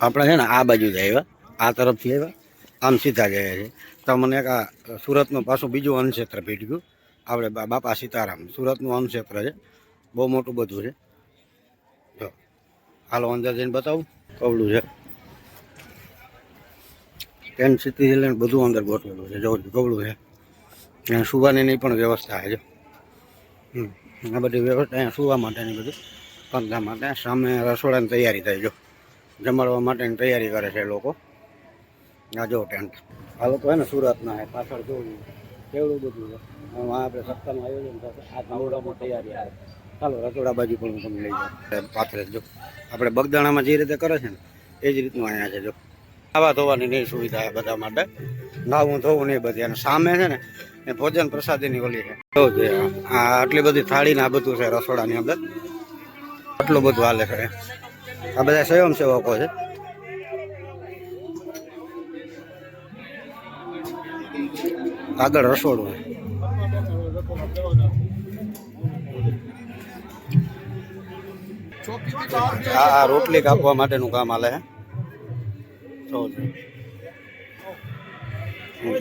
આપણે છે ને આ બાજુ જ આવ્યા. આ તરફથી આવ્યા. આમ સીધા ગયા છે. તમને મને એક આ સુરતનું પાછું બીજું અન્નક્ષેત્ર ભેટ્યું. આપણે બાપા સીતારામ. સુરતનું અન્નક્ષેત્ર છે. બહુ મોટું બધું છે. જો. હાલો, અંદર જઈને બતાવું. કવડું છે. ટેન્ટ સિટી લઈને બધું અંદર ગોઠવેલું છે. જો, કવડું છે. અહીંયા સુવાની પણ વ્યવસ્થા છે. આ બધી વ્યવસ્થા અહીંયા સુવા માટેની બધી. પંદા માટે સામે રસોડાની તૈયારી થાય, જો. જમાડવા માટેની તૈયારી કરે છે લોકો. આ જો ટેન્ટ આ લોકો હે ને સુરતના હે, પાછળ જોવું કેવડું બધું આપણે સપ્તાહમાં આયોજન થશે આ તૈયારી આવે. ચાલો, રસોડા બાજુ પણ હું તમને લઈ જાઉં. પાથરે જો. આપણે બગદાણામાં જે રીતે કરે છે ને, એ જ રીતનું અહીંયા છે, જો. આવા ધોવાની નહીં સુવિધા છે બધા માટે. નાવું ધોવું નહીં બધી. અને સામે છે ને, એ ભોજન પ્રસાદીની ઓલી છે. જો છે આ આટલી બધી થાળી ને આ બધું છે રસોડાની અંદર. આટલું બધું હાલે છે. આ બધા સ્વયંસેવકો છે. આગળ રસોડું હા આ રોટલી કાપવા માટેનું કામ હાલે છે.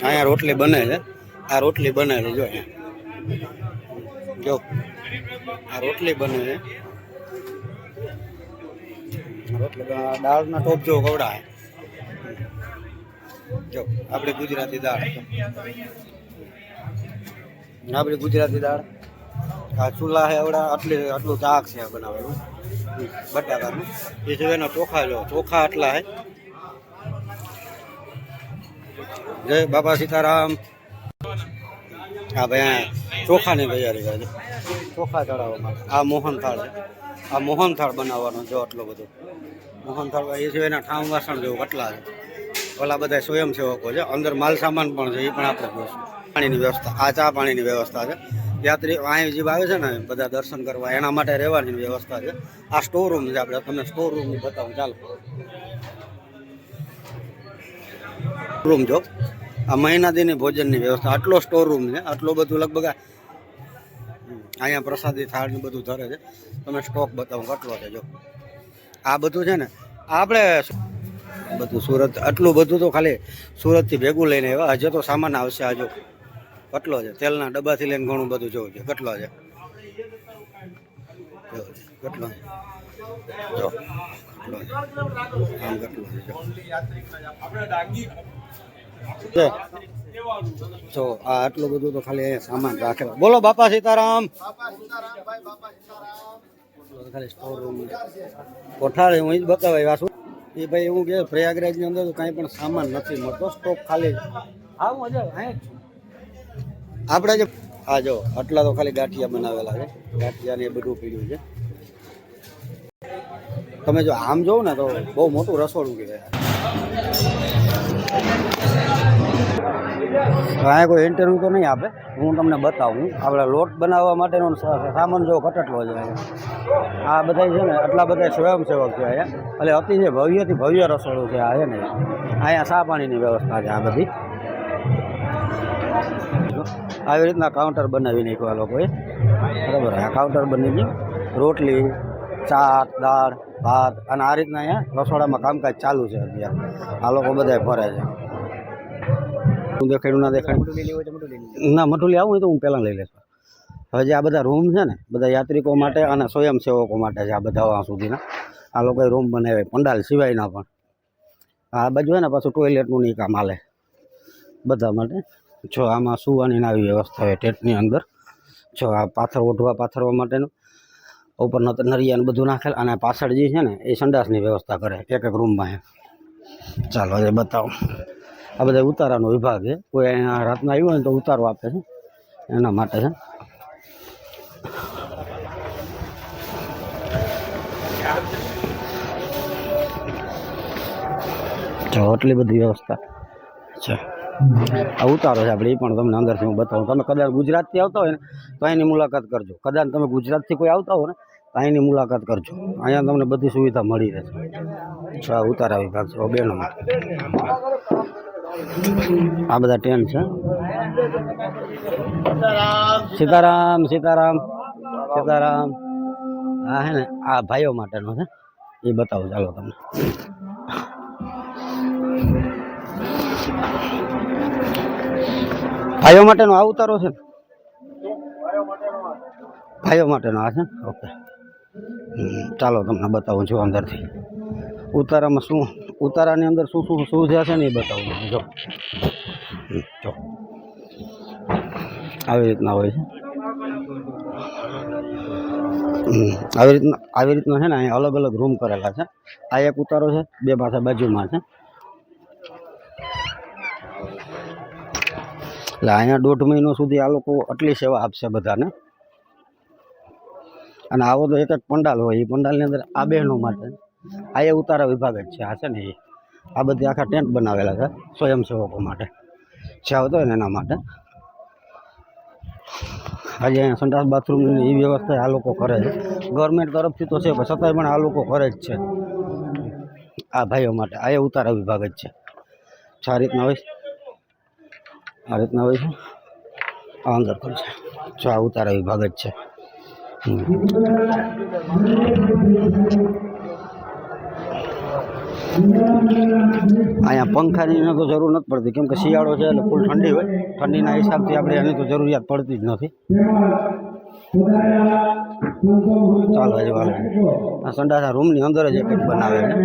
અહીંયા રોટલી બને છે. આ રોટલી બને છે, જો અહીંયા. જો. આ રોટલી બને છે. દાળના ટોપ જેવો કવડાય જો આપણી ગુજરાતી દાળ. આપણી ગુજરાતી દાળ. આ ચૂલા છે એવડા આટલી આટલું ચાક છે બનાવેલું હમ, બટાકાનું. એ સિવાયના ચોખા જો ચોખા આટલા છે જય બાબા સીતારામ. હા ભાઈ આ ચોખાની તૈયારી કરે છે. ચોખા ચડાવવા માટે. આ મોહનથાળ છે. આ મોહનથાળ બનાવવાનો જો આટલો બધો. મોહનથાળ એ સિવાયના ઠામ વાસણ જેવું કટલા છે. ઓલા બધા સ્વયંસેવકો છે. અંદર માલ સામાન પણ છે, એ પણ આપણે જોઈશું પાણીની વ્યવસ્થા, આ ચા પાણીની વ્યવસ્થા છે. યાત્રી અહીં જીભ આવે છે ને, બધા દર્શન કરવા, એના માટે રહેવાની વ્યવસ્થા છે. આ સ્ટોર રૂમ છે આપણે, તમને સ્ટોર રૂમ બતાવું, ચાલો. રૂમ જો. આ મહિના દીની ભોજનની વ્યવસ્થા, આટલો સ્ટોર રૂમ છે. આટલું બધું લગભગ અહીંયા પ્રસાદી થાળનું બધું ધરે છે. તમે સ્ટોક બતાવો, કેટલો છે જો. આ બધું છે ને, આપણે બધું સુરત, આટલું બધું તો ખાલી સુરતથી ભેગું લઈને આવ્યા. હજુ તો સામાન આવશે આ જો. છે? તેલના ડબ્બાથી લઈને ઘણું બધું જોવું છે. કેટલો છે? કેટલો છે? જો. આ આટલું બધું તો ખાલી અહીંયા સામાન રાખેલો. બોલો બાપા સીતારામ. ખાલી સ્ટોર રૂમ કોઠારે હું જ બતાવાય વાસુ એ ભાઈ એવું કે પ્રયાગરાજની અંદર તો કાંઈ પણ સામાન નથી મળતો. સ્ટોક ખાલી હા હું છું. આપણે જે આ જો આટલા તો ખાલી ગાંઠિયા બનાવેલા છે. ગાંઠિયા ને એ બધું પીડ્યું છે. તમે જો આમ જોવો ને તો બહુ મોટું રસોડું કહેવાય. અહીંયા કોઈ ઇન્ટરવ્યૂ તો નહીં આપે. હું તમને બતાવું. આપણે લોટ બનાવવા માટેનો સામાન જો કટટલો છે આ બધા છે ને, આટલા બધા સ્વયંસેવક છે અહીંયા. એટલે અતિશય ભવ્યથી ભવ્ય રસોડું છે આ છે ને. અહીંયા સા પાણીની વ્યવસ્થા છે આ બધી. આવી રીતના કાઉન્ટર બનાવી નાખ્યું આ લોકોએ. બરાબર, આ કાઉન્ટર બની ગયું. રોટલી શાક દાળ, ભાત અને આ રીતના અહીંયા રસોડામાં કામકાજ ચાલુ છે અત્યારે. આ લોકો બધા ફરે છે. હું દેખાડ્યું ના દેખાડ્યું ના મઠુલી આવું હોય તો હું પહેલાં લઈ લેતો હવે જે આ બધા રૂમ છે ને બધા યાત્રિકો માટે અને સ્વયંસેવકો માટે છે આ બધા સુધીના. આ લોકોએ રૂમ બનાવે પંડાલ સિવાયના પણ. આ બાજુ હોય ને પાછું ટોયલેટનું નહીં કામ હાલે. બધા માટે. જો આમાં સુવાની આવી વ્યવસ્થા હોય ટેટની અંદર. જો આ પાથર ઓઢવા પાથરવા માટેનું. ઉપર નત નરિયા બધું નાખેલ અને પાછળ જે છે ને એ સંડાસની વ્યવસ્થા કરે. એક એક રૂમમાં ચાલો એ બતાવો. આ બધા ઉતારાનો વિભાગ છે. કોઈ અહીંયા રાતના આવ્યું હોય ને તો ઉતારો આપે છે. એના માટે છે. જો, આટલી બધી વ્યવસ્થા છે. આ ઉતારો છે આપણે, એ પણ તમને અંદરથી હું બતાવું. તમે કદાચ ગુજરાતથી આવતા હોય ને, તો અહીંની મુલાકાત કરજો. કદાચ તમે ગુજરાતથી કોઈ આવતા હો ને, તો અહીંની મુલાકાત કરજો. અહીંયા તમને બધી સુવિધા મળી રહેશે. આ ઉતારા વિભાગ છે, બેનો આ બધા ટેન છે. સીતારામ સીતારામ સીતારામ. આ હે ને, આ ભાઈઓ માટેનો છે. એ બતાવું, ચાલો તમને. ભાઈઓ માટેનો આ ઉતારો છે ભાઈઓ માટેનો આ છે? ઓકે. ચાલો તમને બતાવું છું અંદરથી. ઉતારામાં શું? ઉતારાની અંદર શું શું સુવિધા છે ને એ બતાવું. જો. આવી રીતના હોય છે. આવી રીતના આવી રીતના છે ને અહીંયા અલગ અલગ રૂમ કરેલા છે. આ એક ઉતારો છે, બે પાસે બાજુમાં છે. એટલે અહીંયા દોઢ મહિનો સુધી આ લોકો આટલી સેવા આપશે બધાને. અને આવો તો એક જ પંડાલ હોય, એ પંડાલની અંદર આ બહેનો માટે. આ એ ઉતારા વિભાગ જ છે. આ છે ને એ. આ બધી આખા ટેન્ટ બનાવેલા છે સ્વયંસેવકો માટે. જે આવતો હોય ને એના માટે. આજે અહીંયા સંડાસ બાથરૂમની એ વ્યવસ્થા આ લોકો કરે છે. ગવર્મેન્ટ તરફથી તો છે, પણ છતાંય પણ આ લોકો કરે જ છે. આ ભાઈઓ માટે. આ એ ઉતારા વિભાગ જ છે. છ આ રીતના હોય, આ રીતના હોય છે, આ અંદર પણ છે. જો આ ઉતારા વિભાગ જ છે. અહીંયા પંખાની એને તો જરૂર નથી પડતી. કેમ કે શિયાળો છે એટલે ફૂલ ઠંડી હોય. ઠંડીના હિસાબથી આપણે એની તો જરૂરિયાત પડતી જ નથી. ચાલો હજી વાલો આ સંડાસા રૂમની અંદર જ એક એક બનાવે છે.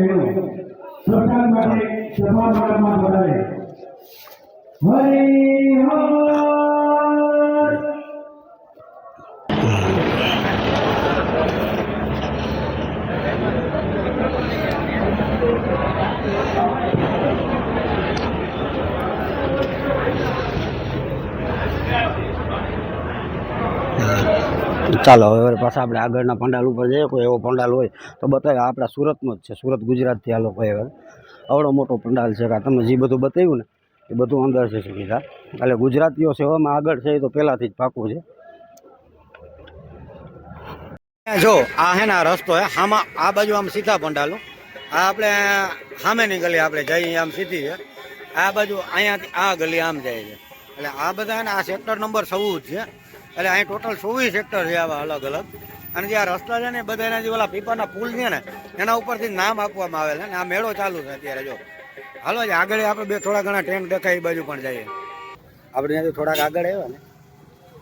ચાલો, હવે પાછા આપણે આગળના પંડાલ ઉપર જઈએ. કોઈ એવો પંડાલ હોય તો બતાવે આપણા સુરતમાં જ છે. સુરત ગુજરાતથી આ લોકો આવ્યા. આવડો મોટો પંડાલ છે કે તમે જે બધું બતાવ્યું ને, એ બધું અંદર છે સુવિધા. એટલે ગુજરાતીઓ સેવામાં આગળ છે એ તો પહેલાંથી જ પાકું છે. જો, આ હે ને રસ્તો હે. આમાં આ બાજુ આમ સીધા પંડાલો. આ આપણે સામેની ગલી આપણે જઈએ આમ સીધી છે. આ બાજુ અહીંયાથી આ ગલી આમ જાય છે. એટલે આ બધા આ સેક્ટર નંબર ચૌદ છે. એટલે અહીં ટોટલ ચોવીસ સેક્ટર છે આવા અલગ અલગ. અને જે આ રસ્તા છે ને બધાના બધા જે ઓલા પીપાના પુલ છે ને, એના ઉપરથી નામ આપવામાં આવેલા ને આ મેળો ચાલુ છે અત્યારે, જો. હાલો જ આગળ આપણે બે થોડા ઘણા ટેન્ટ દેખાય, એ બાજુ પણ જઈએ. આપણે ત્યાંથી થોડાક આગળ આવ્યા ને,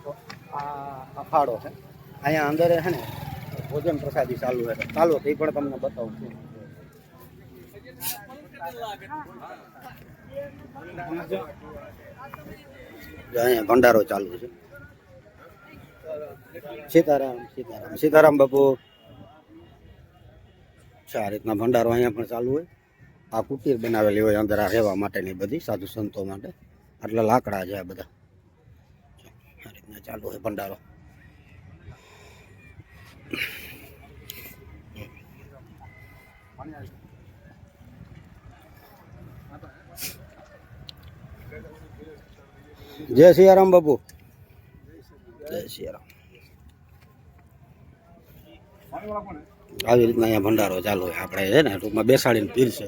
તો આ અખાડો છે. અહીંયા અંદર છે ને, ભોજન પ્રસાદી ચાલુ છે. ચાલો, એ પણ તમને બતાવું છું. અહીંયા ભંડારો ચાલુ છે. સીતારામ સીતારામ સીતારામ બાપુ. આ રીતના ભંડારો અહીંયા પણ ચાલુ હોય. આ કુટીર બનાવેલી હોય અંદર આ રહેવા માટેની બધી, સાધુ સંતો માટે. આટલા લાકડા છે આ બધા. આ રીતના ચાલુ હોય ભંડારો. જય સિયારામ બાપુ. જય સિયારામ. આવી રીતના અહીંયા ભંડારો ચાલુ હોય. આપણે છે ને, ટૂંકમાં બેસાડીને પીરશે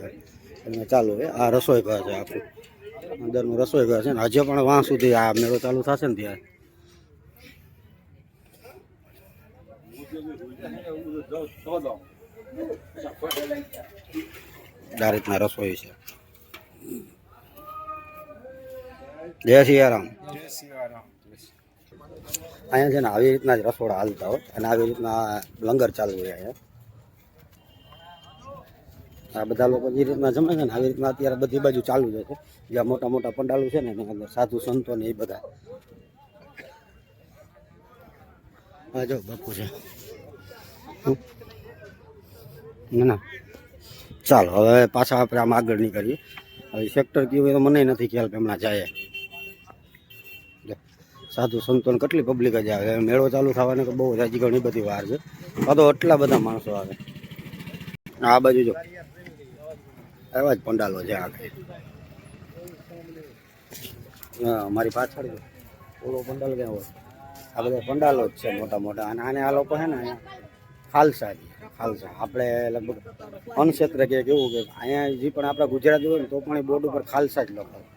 એમાં ચાલુ હોય. આ રસોઈ ઘર છે આપણું અંદરનું રસોઈ ઘર છે ને. હજી પણ વાં સુધી આ મેળો ચાલુ થશે ને ત્યારે. આ રીતના રસોઈ છે. જય સિયારામ. અહીંયા છે ને આવી રીતના જ રસોડા હાલતા હોય અને આવી રીતના લંગર ચાલુ હોય અહીંયા. આ બધા લોકો જે રીતના જમે છે ને આવી રીતના અત્યારે બધી બાજુ ચાલુ જ છે જ્યાં મોટા મોટા પંડાલું છે ને એની અંદર સાધુ સંતો ને એ બધા. હા જો બાપુ છે. હમ. ના. ના ચાલો હવે પાછા આપણે આમ આગળ નીકળીએ. હવે સેક્ટર કયું હોય તો મને નથી ખ્યાલ કે હમણાં જાય. જો, સાધુ સંતોને કેટલી પબ્લિક જ આવે. મેળો ચાલુ થવાને તો બહુ હજી ઘણી બધી વાર છે. આ તો એટલા બધા માણસો આવે. આ બાજુ જો. એવા જ પંડાલો છે હા મારી પાછળ ઓલો પંડાલ ક્યાં હોય. આ બધા પંડાલો જ છે મોટા મોટા. અને આને આ લોકો છે ને અહીંયા ખાલસા ખાલસા. આપણે લગભગ અનક્ષેત્ર કે કેવું કે અહીંયા જે પણ આપણા ગુજરાતી હોય ને તો પણ એ બોર્ડ ઉપર ખાલસા જ લખાય.